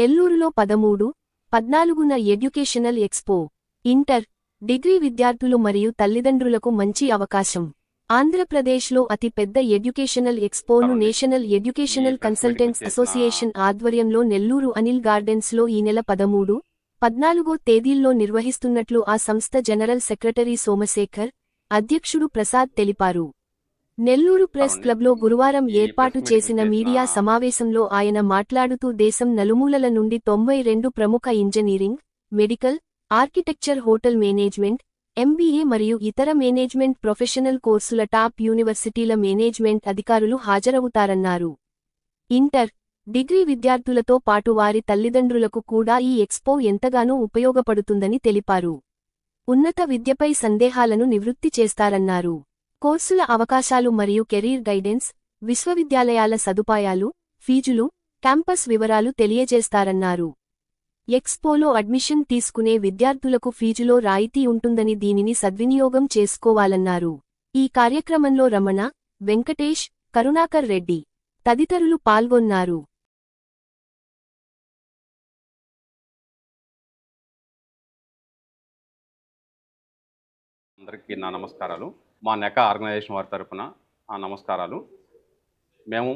నెల్లూరులో పదమూడు పద్నాలుగున ఎడ్యుకేషనల్ ఎక్స్పో ఇంటర్ డిగ్రీ విద్యార్థులు మరియు తల్లిదండ్రులకు మంచి అవకాశం. ఆంధ్రప్రదేశ్లో అతి పెద్ద ఎడ్యుకేషనల్ ఎక్స్పోను నేషనల్ ఎడ్యుకేషనల్ కన్సల్టెంట్స్ అసోసియేషన్ ఆధ్వర్యంలో నెల్లూరు అనిల్ గార్డెన్స్లో ఈ నెల పదమూడు పద్నాలుగో తేదీల్లో నిర్వహిస్తున్నట్లు ఆ సంస్థ జనరల్ సెక్రటరీ సోమశేఖర్ అధ్యక్షుడు ప్రసాద్ తెలిపారు. నెల్లూరు ప్రెస్ క్లబ్లో గురువారం ఏర్పాటు చేసిన మీడియా సమావేశంలో ఆయన మాట్లాడుతూ దేశం నలుమూలల నుండి తొంభై రెండు ప్రముఖ engineering medical architecture hotel management MBA మరియు ఇతర మేనేజ్మెంట్ ప్రొఫెషనల్ కోర్సుల టాప్ యూనివర్సిటీల మేనేజ్మెంట్ అధికారులు హాజరవుతారన్నారు. ఇంటర్ డిగ్రీ విద్యార్థులతో పాటు వారి తల్లిదండ్రులకు కూడా ఈ ఎక్స్పో ఎంతగానో ఉపయోగపడుతుందని తెలిపారు. ఉన్నత విద్యపై సందేహాలను నివృత్తి చేస్తారన్నారు. కోర్సుల అవకాశాలు మరియు కెరీర్ గైడెన్స్ విశ్వవిద్యాలయాల సదుపాయాలు ఫీజులు క్యాంపస్ వివరాలు తెలియజేస్తారన్నారు. ఎక్స్పోలో అడ్మిషన్ తీసుకునే విద్యార్థులకు ఫీజులో రాయితీ ఉంటుందని దీనిని సద్వినియోగం చేసుకోవాలన్నారు. ఈ కార్యక్రమంలో రమణ వెంకటేష్ కరుణాకర్ రెడ్డి తదితరులు పాల్గొన్నారు. అందరికీ నా నమస్కారాలు. మా నెక ఆర్గనైజేషన్ వారి తరఫున నమస్కారాలు. మేము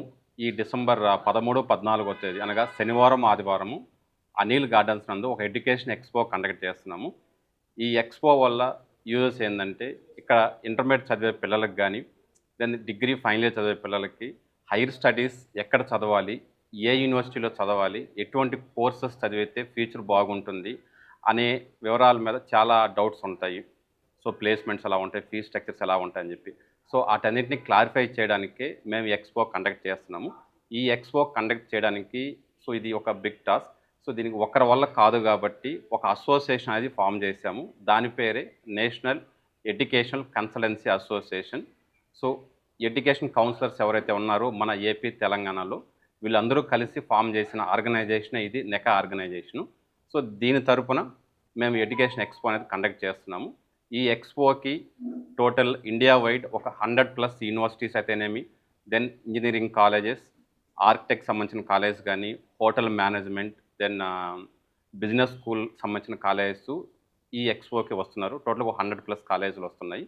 ఈ డిసెంబర్ పదమూడు పద్నాలుగో తేదీ అనగా శనివారం ఆదివారము అనిల్ గార్డెన్స్ నందు ఒక ఎడ్యుకేషన్ ఎక్స్పో కండక్ట్ చేస్తున్నాము. ఈ ఎక్స్పో వల్ల యూజెస్ ఏంటంటే ఇక్కడ ఇంటర్మీడియట్ చదివే పిల్లలకు కానీ దెన్ డిగ్రీ ఫైనల్ ఇయర్ చదివే పిల్లలకి హైయర్ స్టడీస్ ఎక్కడ చదవాలి ఏ యూనివర్సిటీలో చదవాలి ఎటువంటి కోర్సెస్ చదివితే ఫ్యూచర్ బాగుంటుంది అనే వివరాల మీద చాలా డౌట్స్ ఉంటాయి. సో ప్లేస్మెంట్స్ ఎలా ఉంటాయి ఫీ స్ట్రక్చర్స్ ఎలా ఉంటాయని చెప్పి. సో వాటన్నిటిని క్లారిఫై చేయడానికి మేము ఎక్స్పో కండక్ట్ చేస్తున్నాము. ఈ ఎక్స్పో కండక్ట్ చేయడానికి సో ఇది ఒక బిగ్ టాస్క్ సో దీనికి ఒకరి వల్ల కాదు కాబట్టి ఒక అసోసియేషన్ అనేది ఫామ్ చేశాము. దాని పేరే national educational consultancy association so education counsellors ఎవరైతే ఉన్నారో మన ఏపీ తెలంగాణలో వీళ్ళందరూ కలిసి ఫామ్ చేసిన ఆర్గనైజేషన్ ఇది నెకా ఆర్గనైజేషను సో దీని తరపున మేము ఎడ్యుకేషన్ ఎక్స్పో అనేది కండక్ట్ చేస్తున్నాము. ఈ ఎక్స్పోకి టోటల్ ఇండియా వైడ్ ఒక హండ్రెడ్ ప్లస్ యూనివర్సిటీస్ అయితేనేమి దెన్ ఇంజనీరింగ్ కాలేజెస్ ఆర్కిటెక్ట్ సంబంధించిన కాలేజ్ కానీ hotel management then business school సంబంధించిన కాలేజెస్ ఈ ఎక్స్పోకి వస్తున్నారు. టోటల్ ఒక హండ్రెడ్ ప్లస్ కాలేజీలు వస్తున్నాయి.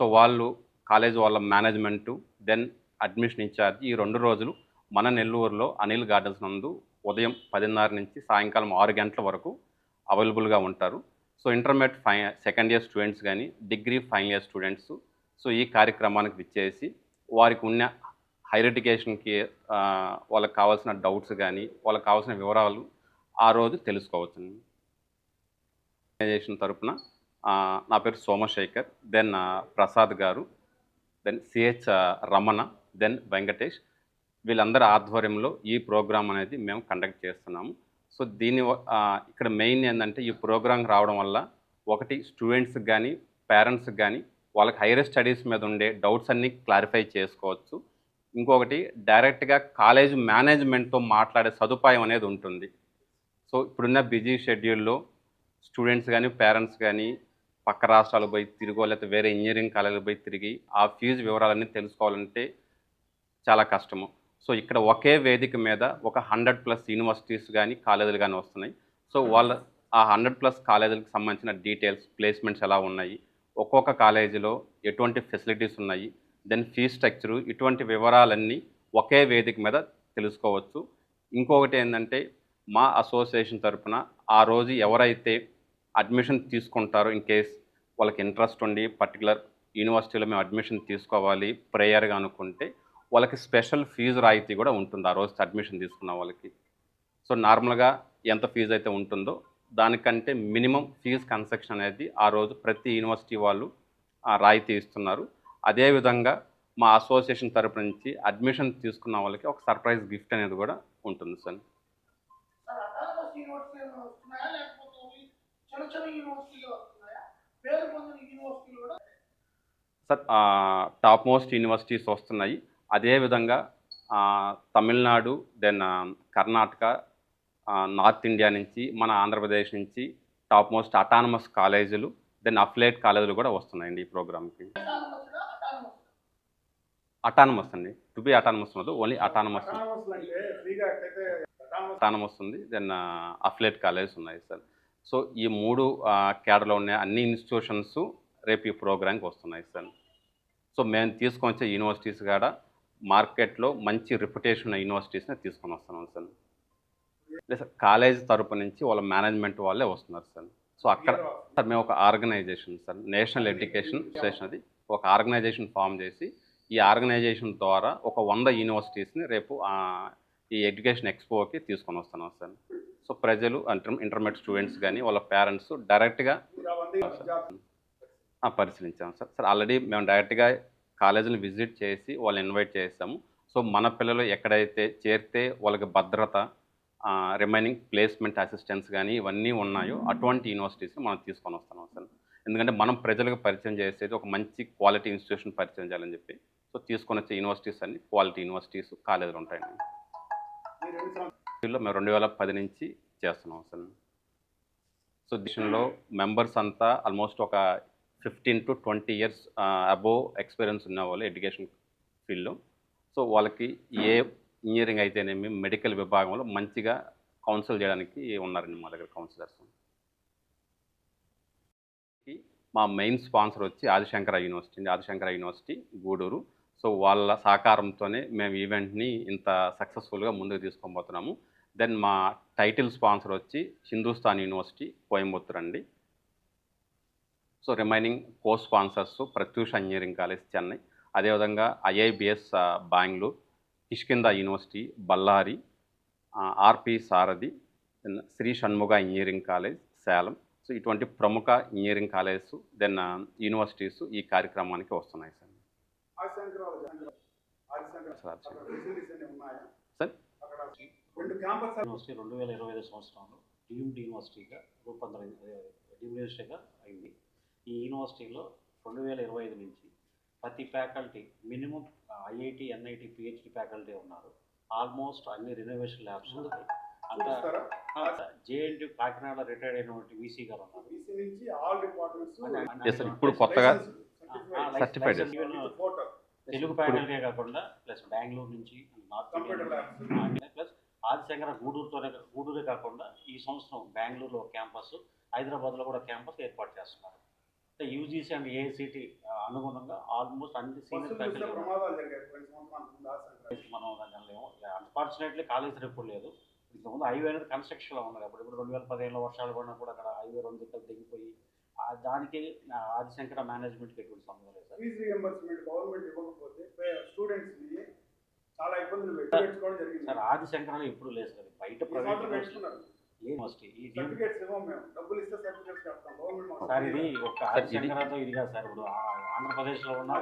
సో వాళ్ళు కాలేజ్ వాళ్ళ మేనేజ్మెంటు దెన్ అడ్మిషన్ ఇన్ఛార్జ్ ఈ రెండు రోజులు మన నెల్లూరులో అనిల్ గార్డెన్స్ నందు ఉదయం పదిన్నర నుంచి సాయంకాలం ఆరు గంటల వరకు అవైలబుల్గా ఉంటారు. సో ఇంటర్మీడియట్ ఫై సెకండ్ ఇయర్ స్టూడెంట్స్ కానీ degree final year students so ఈ కార్యక్రమానికి విచ్చేసి వారికి ఉన్న హైయర్ ఎడ్యుకేషన్కి వాళ్ళకి కావాల్సిన డౌట్స్ కానీ వాళ్ళకి కావాల్సిన వివరాలు ఆ రోజు తెలుసుకోవచ్చు ఆర్గనైజేషన్ తరపున నా పేరు Somashekar then Prasad garu then CH Ramana then Venkatesh. వీళ్ళందరి ఆధ్వర్యంలో ఈ ప్రోగ్రాం అనేది మేము కండక్ట్ చేస్తున్నాము. సో దీని ఇక్కడ మెయిన్ ఏంటంటే ఈ ప్రోగ్రామ్ రావడం వల్ల ఒకటి స్టూడెంట్స్కి కానీ పేరెంట్స్కి కానీ వాళ్ళకి హైయర్ స్టడీస్ మీద ఉండే డౌట్స్ అన్నీ క్లారిఫై చేసుకోవచ్చు. ఇంకొకటి డైరెక్ట్గా కాలేజ్ మేనేజ్మెంట్తో మాట్లాడే సదుపాయం అనేది ఉంటుంది. సో ఇప్పుడున్న బిజీ షెడ్యూల్లో స్టూడెంట్స్ కానీ పేరెంట్స్ కానీ పక్క రాష్ట్రాలకు పోయి తిరిగో లేకపోతే వేరే ఇంజనీరింగ్ కాలేజీలకు పోయి తిరిగి ఆ ఫీజు వివరాలన్నీ తెలుసుకోవాలంటే చాలా కష్టము. సో ఇక్కడ ఒకే వేదిక మీద ఒక హండ్రెడ్ ప్లస్ యూనివర్సిటీస్ కానీ కాలేజీలు కానీ వస్తున్నాయి. సో వాళ్ళ ఆ హండ్రెడ్ ప్లస్ కాలేజీలకు సంబంధించిన డీటెయిల్స్ ప్లేస్మెంట్స్ ఎలా ఉన్నాయి? ఒక్కొక్క కాలేజీలో ఎటువంటి ఫెసిలిటీస్ ఉన్నాయి? దెన్ ఫీ స్ట్రక్చరు ఇటువంటి వివరాలన్నీ ఒకే వేదిక మీద తెలుసుకోవచ్చు. ఇంకొకటి ఏంటంటే మా అసోసియేషన్ తరపున ఆ రోజు ఎవరైతే అడ్మిషన్ తీసుకుంటారో ఇన్ కేస్ వాళ్ళకి ఇంట్రెస్ట్ ఉండి పర్టికులర్ యూనివర్సిటీలో మేము అడ్మిషన్ తీసుకోవాలి ప్రేయర్గా అనుకుంటే వాళ్ళకి స్పెషల్ ఫీజు రాయితీ కూడా ఉంటుంది ఆ రోజు అడ్మిషన్ తీసుకున్న వాళ్ళకి. సో నార్మల్గా ఎంత ఫీజు అయితే ఉంటుందో దానికంటే మినిమం ఫీజు కన్సెక్షన్ అనేది ఆ రోజు ప్రతి యూనివర్సిటీ వాళ్ళు ఆ, రాయితీ ఇస్తున్నారు. అదేవిధంగా మా అసోసియేషన్ తరపు నుంచి అడ్మిషన్ తీసుకున్న వాళ్ళకి ఒక సర్ప్రైజ్ గిఫ్ట్ అనేది కూడా ఉంటుంది sir. Sir top most universities వస్తున్నాయి. అదేవిధంగా Tamil Nadu then Karnataka north India నుంచి మన ఆంధ్రప్రదేశ్ నుంచి టాప్ మోస్ట్ అటానమస్ కాలేజీలు దెన్ అఫ్లేట్ కాలేజీలు కూడా వస్తున్నాయండి ఈ ప్రోగ్రామ్కి. అటానమస్ అండి. టు బి అటానమస్ ఉండదు ఓన్లీ అటానమస్. అటానమస్ ఉంది వస్తుంది దెన్ అఫ్లేట్ కాలేజ్ ఉన్నాయి సార్. సో ఈ మూడు కేడలో ఉన్న అన్ని ఇన్స్టిట్యూషన్స్ రేపు ఈ ప్రోగ్రామ్కి వస్తున్నాయి సార్. సో మేము తీసుకొచ్చే యూనివర్సిటీస్ కూడా మార్కెట్లో మంచి రిప్యుటేషన్ ఉన్న యూనివర్సిటీస్ని తీసుకొని వస్తున్నాం సార్. లేదు సార్ కాలేజ్ తరపు నుంచి వాళ్ళ మేనేజ్మెంట్ వాళ్ళే వస్తున్నారు సార్. సో అక్కడ సార్ మేము ఒక organization sir national education association అది. ఒక ఆర్గనైజేషన్ ఫామ్ చేసి ఈ ఆర్గనైజేషన్ ద్వారా ఒక వంద యూనివర్సిటీస్ని రేపు ఈ ఎడ్యుకేషన్ ఎక్స్పోకి తీసుకొని వస్తున్నాం సార్. సో ప్రజలు ఇంటర్ ఇంటర్మీడియట్ స్టూడెంట్స్ కానీ వాళ్ళ పేరెంట్స్ డైరెక్ట్గా ఆ, పరిశీలించాము సార్. సార్ ఆల్రెడీ మేము డైరెక్ట్గా కాలేజీని విజిట్ చేసి వాళ్ళు ఇన్వైట్ చేసాము. సో మన పిల్లలు ఎక్కడైతే చేరితే వాళ్ళకి భద్రత రిమైనింగ్ ప్లేస్మెంట్ అసిస్టెన్స్ కానీ ఇవన్నీ ఉన్నాయో అటువంటి యూనివర్సిటీస్ని మనం తీసుకొని వస్తున్నాం సార్. ఎందుకంటే మనం ప్రజలకు పరిచయం చేసేది ఒక మంచి క్వాలిటీ ఇన్స్టిట్యూషన్ పరిచయం చేయాలని చెప్పి సో తీసుకొని వచ్చే యూనివర్సిటీస్ అన్ని క్వాలిటీ యూనివర్సిటీస్ కాలేజీలు ఉంటాయండి. మేము రెండు వేల పది నుంచి చేస్తున్నాం సార్. సో దీనిలో మెంబర్స్ అంతా ఆల్మోస్ట్ ఒక fifteen to twenty years above experience ఉన్న వాళ్ళు ఎడ్యుకేషన్ ఫీల్డ్లో సో వాళ్ళకి ఏ ఇంజనీరింగ్ అయితేనేమి మెడికల్ విభాగంలో మంచిగా కౌన్సిల్ చేయడానికి ఉన్నారండి మా దగ్గర కౌన్సిలర్స్ మా మెయిన్ స్పాన్సర్ వచ్చి ఆదిశంకర యూనివర్సిటీ అండి. ఆదిశంకర యూనివర్సిటీ గూడూరు. సో వాళ్ళ సహకారంతోనే మేము ఈవెంట్ని ఇంత సక్సెస్ఫుల్గా ముందుకు తీసుకొని దెన్ మా టైటిల్ స్పాన్సర్ వచ్చి హిందుస్థాన్ యూనివర్సిటీ కోయంబత్తూర్ అండి so remaining co sponsors Pratyusha engineering college Chennai అదేవిధంగా IIBS Bengaluru Kishkinda university Ballari RP Sarathi Shri Shanmuga engineering college Salem. So ఇటువంటి ప్రముఖ ఇంజనీరింగ్ కాలేజెస్ దెన్ యూనివర్సిటీస్ ఈ కార్యక్రమానికి వస్తున్నాయి సార్. సార్? యూనివర్సిటీ రెండు వేల ఇరవై ఐదు సంవత్సరంలో డీమ్డ్ యూనివర్సిటీగా రూపాంతరం డీమ్డ్ యూనివర్సిటీగా అయింది. ఈ యూనివర్సిటీలో రెండు వేల ఇరవై ఐదు నుంచి ప్రతి faculty minimum IIT NIT PhD faculty ఉన్నారు. ఆల్మోస్ట్ అన్ని రినోవేషన్ ల్యాబ్స్ ఉన్నాయి. అంతా జేఎన్టీ కాకినాడ రిటైర్డ్ అయినటువంటి వీసీ గారు ఉన్నారు. ఇప్పుడు కొత్తగా. తెలుగు ఫ్యాకల్టీ కాకుండా ప్లస్ బెంగళూరు నుంచి నార్త్ ప్లస్ ఆదిశంకర గూడూరుతోనే గూడూరే కాకుండా ఈ సంవత్సరం బెంగళూరులో క్యాంపస్ హైదరాబాద్లో కూడా క్యాంపస్ ఏర్పాటు చేస్తున్నారు. అంటే యూజీసీ అండ్ ఏఐసిటి అనుగుణంగా ఆల్మోస్ట్ అన్ని సీనియర్ ఫ్యాకల్టీ మనం అనలేము అన్ఫార్చునేట్లీ కాలేజ్ రేపు లేదు. ఇంతకుముందు హైవే అనేది కన్స్ట్రక్షన్లో ఉన్నది. అప్పుడు ఇప్పుడు రెండు వేల పదిహేనులో వర్షాలు పడినా కూడా అక్కడ హైవే రెండు దిక్కలు దిగిపోయి దానికి ఆదిశంకర మేనేజ్మెంట్కి ఎటువంటి సంబంధం లేదు సార్. ఫీజు రియంబర్స్మెంట్ గవర్నమెంట్ ఇవ్వకపోతే స్టూడెంట్స్ని చాలా ఇబ్బందులు సార్ ఆదిశంకరాలు ఎప్పుడు లేదు సార్. బయట ప్రైవేట్ సార్ ఇది ఒక ఇది- కాదు సార్ ఇప్పుడు ఆంధ్రప్రదేశ్లో ఉన్న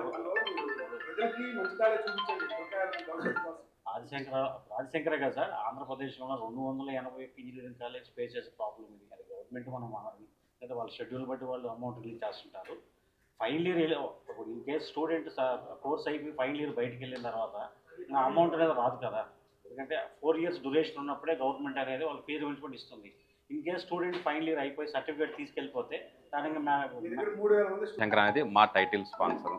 ఆదిశంకర ఆదిశంకరే కదా సార్ ఆంధ్రప్రదేశ్లో ఉన్న రెండు వందల ఎనభై ఇంజనీరింగ్ కాలేజ్ పే చేసే ప్రాబ్లం ఇది. అది గవర్నమెంట్ మనం లేదా వాళ్ళ షెడ్యూల్ బట్టి వాళ్ళు అమౌంట్ రిలీజ్ చేస్తుంటారు. ఫైనల్ ఇయర్ ఇప్పుడు ఇన్ కేస్ స్టూడెంట్ కోర్స్ అయిపోయి ఫైనల్ ఇయర్ బయటికి వెళ్ళిన తర్వాత నా అమౌంట్ అనేది రాదు కదా. ఎందుకంటే ఫోర్ ఇయర్స్ డ్యూరేషన్ ఉన్నప్పుడే గవర్నమెంట్ అనేది వాళ్ళ ఫీజు రిమెంట్మెంట్ ఇస్తుంది. In case student final year అయిపోయి సర్టిఫికేట్ తీసుకెళ్ళిపోతే దానికి శంకర్ అనేది మా టైటిల్ స్పాన్సర్.